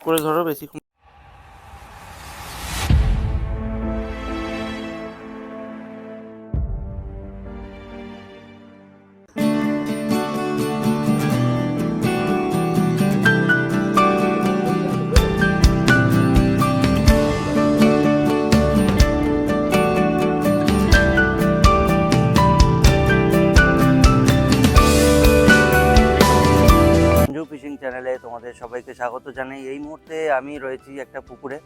করে ধরো বেশিক্ষণ সবাইকে স্বাগত জানাই। এই মুহূর্তে আমি রয়েছি একটা পুকুরে।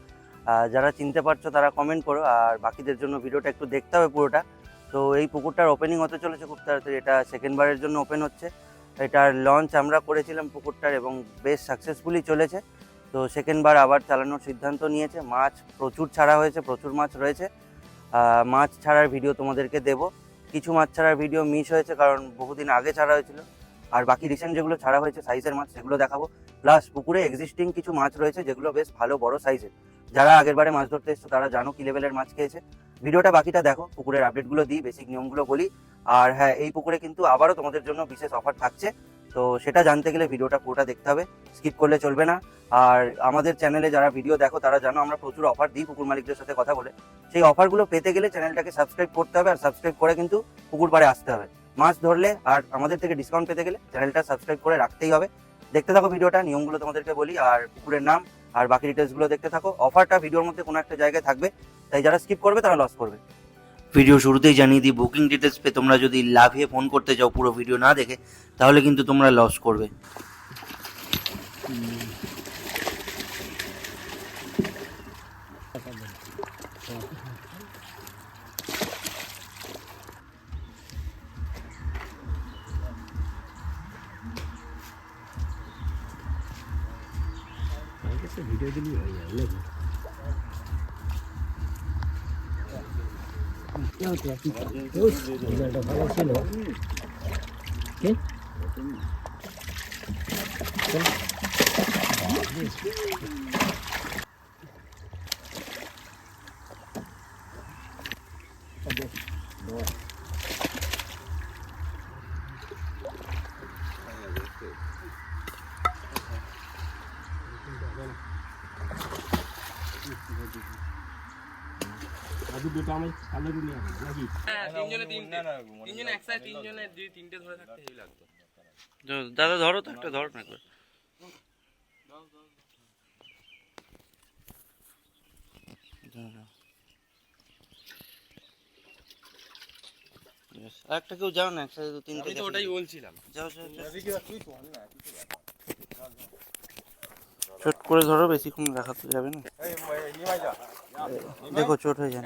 যারা চিনতে পারছ তারা কমেন্ট করো, আর বাকিদের জন্য ভিডিওটা একটু দেখতে হবে পুরোটা। তো এই পুকুরটার ওপেনিং হতে চলেছে খুব তাড়াতাড়ি। এটা সেকেন্ডবারের জন্য ওপেন হচ্ছে। এটার লঞ্চ আমরা করেছিলাম পুকুরটার এবং বেশ সাকসেসফুলি চলেছে। তো সেকেন্ডবার আবার চালানোর সিদ্ধান্ত নিয়েছে। মাছ প্রচুর ছাড়া হয়েছে, প্রচুর মাছ রয়েছে। মাছ ছাড়ার ভিডিও তোমাদেরকে দেব। কিছু মাছ ছাড়ার ভিডিও মিস হয়েছে কারণ বহুদিন আগে ছাড়া হয়েছিল। আর বাকি রিসেন্ট যেগুলো ছাড়া হয়েছে সাইজের মাছ, সেগুলো দেখাবো। প্লাস পুকুরে এক্সিস্টিং কিছু মাছ রয়েছে, যেগুলো বেশ ভালো বড় সাইজের যারা আগের বারে মাছ ধরতে এসছো, তারা জানো কি লেভেলের মাছ খেয়েছে। ভিডিওটা বাকিটা দেখো, পুকুরের আপডেটগুলো দিই বেসিক নিয়মগুলো বলি। আর হ্যাঁ এই পুকুরে কিন্তু আবারও তোমাদের জন্য বিশেষ অফার থাকছে। তো সেটা জানতে গেলে ভিডিওটা পুরোটা দেখতে হবে স্কিপ করলে চলবে না। আর আমাদের চ্যানেলে যারা ভিডিও দেখো, তারা জানো আমরা প্রচুর অফার দিই পুকুর মালিকদের সাথে কথা বলে। সেই অফারগুলো পেতে গেলে চ্যানেলটাকে সাবস্ক্রাইব করতে হবে, আর সাবস্ক্রাইব করে কিন্তু পুকুর পাড়ে আসতে হবে। মাছ ধরলে আর আমাদের থেকে ডিসকাউন্ট পেতে গেলে চ্যানেলটা সাবস্ক্রাইব করে রাখতেই হবে। দেখতে থাকো ভিডিওটা, নিয়মগুলো তোমাদেরকে বলি, আর পুকুরের নাম, আর বাকি ডিটেলসগুলো দেখতে থাকো। অফারটা ভিডিওর মধ্যে কোনো একটা জায়গায় থাকবে, তাই যারা স্কিপ করবে তারা লস করবে। ভিডিও শুরুতেই জানিয়ে দিই বুকিং ডিটেলস পেয়ে তোমরা যদি লাভিয়ে ফোন করতে যাও পুরো ভিডিও না দেখে, তাহলে কিন্তু তোমরা লস করবে। ভিডিও দিলি হয়ে যাবে নাকি ভিডিওটা ভালো ছিল কি? আজু দুটো আমি কালো নিয়ে আসব নাকি হ্যাঁ, তিনজনে তিনটে তিনজনে একসাথে তিনজনে দুই তিনটে ধরে থাকতে হেভি লাগতো দাদা ধরো তো একটা ধরো না একটা কেউ যাও না একসাথে দু তিনটে আমি তো ওটাই বলছিলাম যাও। চট করে ধরো বেশিক্ষণ রাখা তো যাবে না দেখো চোট হয়ে যায়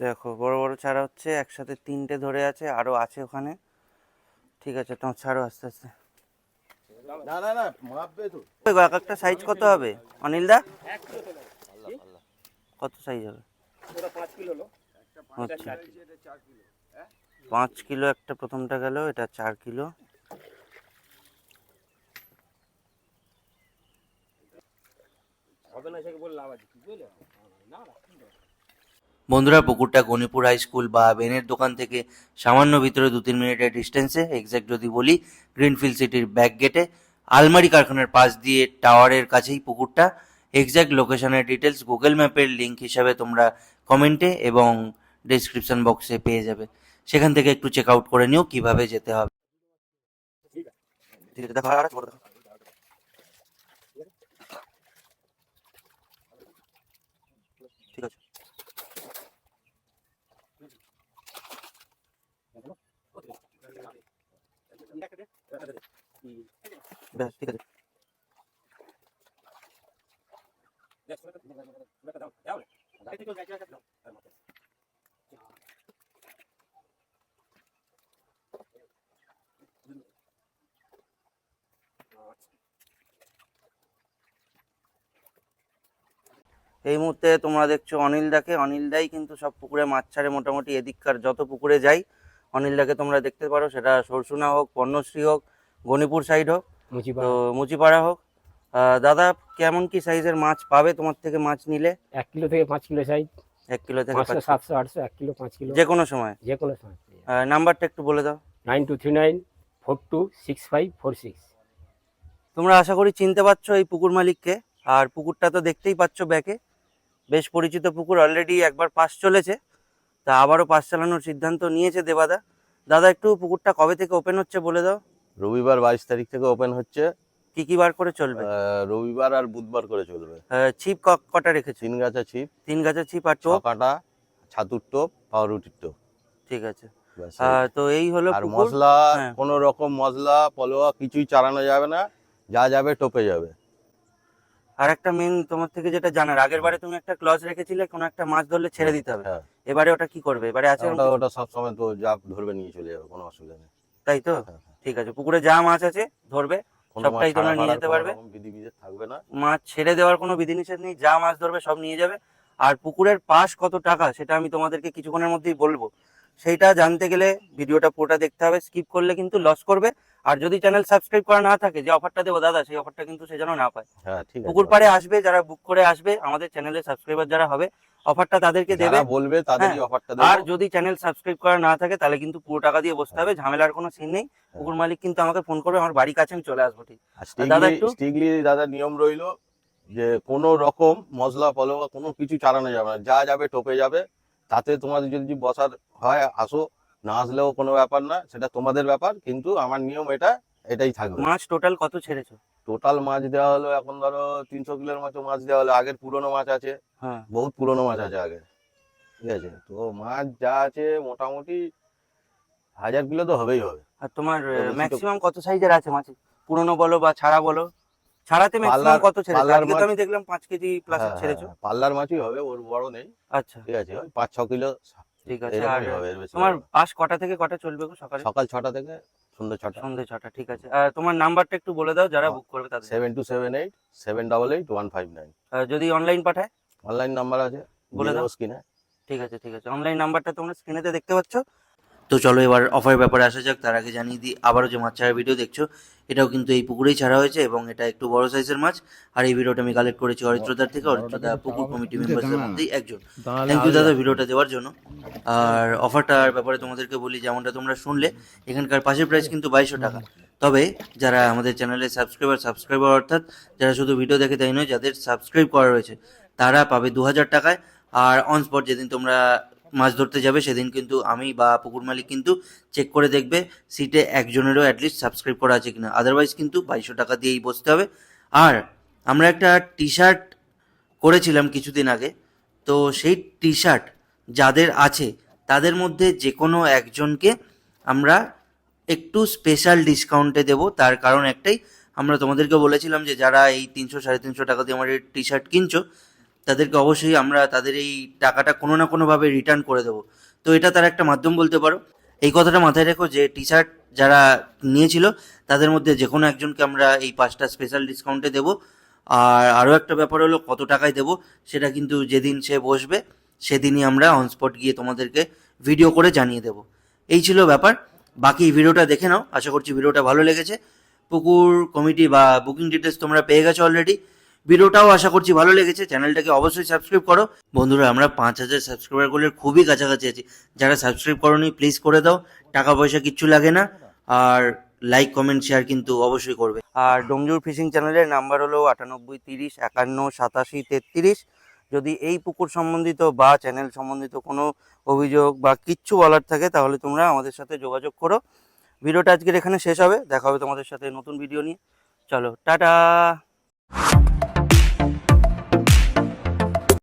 দেখো বড় বড় চারা হচ্ছে একসাথে তিনটে ধরে আছে আরও আছে ওখানে। ঠিক আছে তোমার ছাড়ো আস্তে আস্তে। না না না মাপবে তো। ওই গো, এক একটা সাইজ কত হবে? অনিল দা? কত সাইজ হবে? আচ্ছা। পাঁচ কিলো একটা প্রথমটা গেল এটা চার কিলো। বন্ধুরা পুকুরটা গণিপুর হাই স্কুল বা বেনের দোকান থেকে সামান্য ভিতরে দু তিন মিনিটের ডিস্টেন্সে এক্স্যাক্ট যদি বলি গ্রিনফিল্ড সিটির ব্যাক গেটে আলমারি কারখানার পাশ দিয়ে টাওয়ারের কাছেই পুকুরটা। এক্স্যাক্ট লোকেশনের ডিটেলস গুগল ম্যাপের লিঙ্ক হিসাবে তোমরা কমেন্টে এবং ডেসক্রিপশন বক্সে পেয়ে যাবে। সেখান থেকে একটু চেক আউট করে নিও কীভাবে যেতে হবে। ঠিক আছে। দেখো আর দেখো। ঠিক আছে এই মুহূর্তে তোমরা দেখছ অনিল দাকে। অনিল দাই কিন্তু সব পুকুরে মাছ ছাড়ে মোটামুটি। এদিককার যত পুকুরে যাই অনিল দাকে তোমরা দেখতে পারো সেটা সরসুনা হোক পর্ণশ্রী হোক গণিপুর সাইড হোক তো মুচিপাড়া হোক। দাদা কেমন কি সাইজের মাছ পাবে তোমার থেকে মাছ নিলে? এক কিলো থেকে পাঁচ কিলো সাইজ এক কিলো থেকে সাতশো আটশো এক কিলো পাঁচ কিলো। যে কোনো সময়। যে কোনো সময়। নাম্বারটা একটু বলে দাও। Nine two three nine four two six five four six. তোমরা আশা করি চিনতে পারছ এই পুকুর মালিককে আর পুকুরটা তো দেখতেই পাচ্ছ ব্যাকে। বেশ পরিচিত পুকুর অলরেডি একবার পাস চলেছে। তা আবারও পাস চালানোর সিদ্ধান্ত নিয়েছে দেবাদা। দাদা একটু পুকুরটা কবে থেকে ওপেন হচ্ছে বলে দাও। রবিবার বাইশ তারিখ থেকে ওপেন হচ্ছে। কি কি বার করে চলবে? রবিবার আর বুধবার করে চলবে। ছিপ কটা রেখেছি? তিন গাছা ছিপ। তিন গাছের ছিপ আর টোপ? কাটা ছাতুর টোপ পাউরুটির টোপ। ঠিক আছে। তো এই হলো আর মশলা হ্যাঁ। কোনো রকম মশলা পলোয়া কিছুই চালানো যাবে না। যা যাবে টোপে যাবে। আর একটা মেন তোমার থেকে যেটা জানার আগের বারে তুমি একটা ক্লজ রেখেছিলে কোনো একটা মাছ ধরলে ছেড়ে দিতে হবে। হ্যাঁ। এবারে ওটা কি করবে? এবারে আছে ওটা ওটা সবসময় তো যা ধরবে নিয়ে চলে যাবে কোনো অসুবিধা নেই। তাই তো? হ্যাঁ, হ্যাঁ। ঠিক আছে পুকুরে যা মাছ আছে ধরবে সবটাই তোমরা নিয়ে যেতে পারবে? বিধিবিধের থাকবে না। মাছ ছেড়ে দেওয়ার কোনো বিধিনিষেধ নেই যা মাছ ধরবে সব নিয়ে যাবে। আর পুকুরের পাশ কত টাকা সেটা আমি তোমাদেরকে কিছুক্ষণের মধ্যেই বলব। সেইটা জানতে গেলে ভিডিওটা পুরোটা দেখতে হবে স্কিপ করলে কিন্তু লস করবে। আর যদি চ্যানেল সাবস্ক্রাইব করা না থাকে যে অফারটা দেবো দাদা সেই অফারটা কিন্তু সে যেন না পায়। হ্যাঁ পুকুর পাড়ে আসবে যারা বুক করে আসবে আমাদের চ্যানেলে সাবস্ক্রাইবার যারা হবে অফারটা তাদেরকে দেবে। বলবে তাদেরই হ্যাঁ, আর যদি চ্যানেল সাবস্ক্রাইব করা না থাকে তাহলে কিন্তু পুরো টাকা দিয়ে বসতে হবে ঝামেলার কোনো সিন নেই। পুকুর মালিক কিন্তু আমাকে ফোন করবে আমার বাড়ির কাছে আমি চলে আসব ঠিক। দাদা একটু- দাদা নিয়ম রইল যে কোনো রকম মশলা পলোয়া কোনো কিছু চালানো যাবে না। যা যাবে টোপে যাবে। তাতে তোমাদের যদি বসার হয় আসো। না আসলেও কোনো ব্যাপার না সেটা তোমাদের ব্যাপার কিন্তু আমার নিয়ম এটা এটাই থাকবে। মাছ টোটাল কত ছেড়েছো? টোটাল মাছ দেওয়া হলো এখন ধরো তিনশো কিলোর মতো মাছ দেওয়া হলো। আগের পুরনো মাছ আছে। হ্যাঁ। বহুত পুরনো মাছ আছে আগে। ঠিক আছে? তো মাছ যা আছে মোটামুটি হাজার কিলো তো হবেই হবে। আর তোমার ম্যাক্সিমাম কত সাইজের আছে মাছ পুরনো বলো বা ছাড়া বলো। ছাড়াতে ম্যাক্সিমাম কত ছেড়েছো? আজকে তো আমি দেখলাম পাঁচ কেজি প্লাস হ্যাঁ, ছেড়েছো। হ্যাঁ, পাল্লার মাছই হবে ওর বড় নেই। আচ্ছা। ঠিক আছে ওই পাঁচ ছ কিলো ঠিক আছে আর তোমার কটা থেকে কটা চলবে গো সকালে? সকাল ছটা থেকে সন্ধ্যে ছটা। সন্ধে ছটা ঠিক আছে। আর তোমার নাম্বারটা একটু বলে দাও যারা হ্যাঁ। বুক করবে তাদের। Seven two seven eight seven double eight one five nine আর যদি অনলাইন পাঠায়? অনলাইন নাম্বার আছে বলে দাও। স্ক্রিনে ঠিক আছে ঠিক আছে। অনলাইন নাম্বারটা তোমরা স্ক্রিনেতে দেখতে পাচ্ছ। তো চলো এবার অফারের ব্যাপারে আসা যাক। তার আগে জানিয়ে দিই আবারও যে মাছ ছাড়ার ভিডিও দেখছ এটাও কিন্তু এই পুকুরেই ছাড়া হয়েছে এবং এটা একটু বড় সাইজের মাছ। আর এই ভিডিওটা আমি কালেক্ট করেছি অরিত্রদার থেকে। অরিত্রদা পুকুর কমিটি মেম্বারদের মধ্যেই একজন। থ্যাংক ইউ দাদা ভিডিওটা দেওয়ার জন্য। আর অফারটার ব্যাপারে তোমাদেরকে বলি যেমনটা তোমরা শুনলে এখানকার পাশের প্রাইস কিন্তু বাইশশো টাকা। তবে যারা আমাদের চ্যানেলে সাবস্ক্রাইবার সাবস্ক্রাইবার অর্থাৎ যারা শুধু ভিডিও দেখে তাই নয় যাদের সাবস্ক্রাইব করা রয়েছে তারা পাবে দু হাজার টাকায়। আর অন স্পট যেদিন তোমরা মাছ ধরতে যাবে, সেদিন কিন্তু আমি বা পুকুর মালিক কিন্তু চেক করে দেখবে সিটে একজনেরও অ্যাটলিস্ট সাবস্ক্রাইব করা আছে কিনা। আদারওয়াইজ কিন্তু বাইশশো টাকা দিয়েই বসতে হবে। আর আমরা একটা টি শার্ট করেছিলাম কিছুদিন আগে, তো সেই টি শার্ট যাদের আছে, তাদের মধ্যে যে কোনো একজনকে আমরা একটু স্পেশাল ডিসকাউন্টে দেবো। তার কারণ একটাই, আমরা তোমাদেরকে বলেছিলাম যে যারা এই তিনশো, সাড়ে তিনশো টাকা দিয়ে আমার টি শার্ট কিনছো তাদেরকে অবশ্যই আমরা তাদের এই টাকাটা কোনো না কোনোভাবে রিটার্ন করে দেবো। তো এটা তার একটা মাধ্যম বলতে পারো। এই কথাটা মাথায় রেখো যে টি শার্ট যারা নিয়েছিল, তাদের মধ্যে যে কোনো একজনকে আমরা এই পাঁচটা স্পেশাল ডিসকাউন্টে দেবো। আর আরও একটা ব্যাপার হলো, কত টাকায় দেবো, সেটা কিন্তু যেদিন সে বসবে, সেদিনই আমরা অন স্পট গিয়ে তোমাদেরকে ভিডিও করে জানিয়ে দেবো। এই ছিল ব্যাপার। বাকি ভিডিওটা দেখে নাও। আশা করছি ভিডিওটা ভালো লেগেছে। পুকুর কমিটি বা বুকিং ডিটেলস তোমরা পেয়ে গেছো অলরেডি ভিডিওটাও আশা করছি ভালো লেগেছে। চ্যানেলটাকে অবশ্যই সাবস্ক্রাইব করো। বন্ধুরা, আমরা পাঁচ হাজার সাবস্ক্রাইবার গোলের খুবই কাছাকাছি আছি। যারা সাবস্ক্রাইব করোনি প্লিজ করে দাও। টাকা পয়সা কিচ্ছু লাগে না। আর লাইক কমেন্ট শেয়ার কিন্তু অবশ্যই করবে। আর ডোমজুর ফিশিং চ্যানেলের নাম্বার হলো আটানব্বই, তিরিশ, একান্ন, সাতাশি, তেত্রিশ। যদি এই পুকুর সম্বন্ধিত বা চ্যানেল সম্বন্ধিত কোনো অভিযোগ বা কিচ্ছু বলার থাকে, তাহলে তোমরা আমাদের সাথে যোগাযোগ করো। ভিডিওটা আজকের এখানে শেষ হবে। দেখা হবে তোমাদের সাথে নতুন ভিডিও নিয়ে। চলো, টাটা!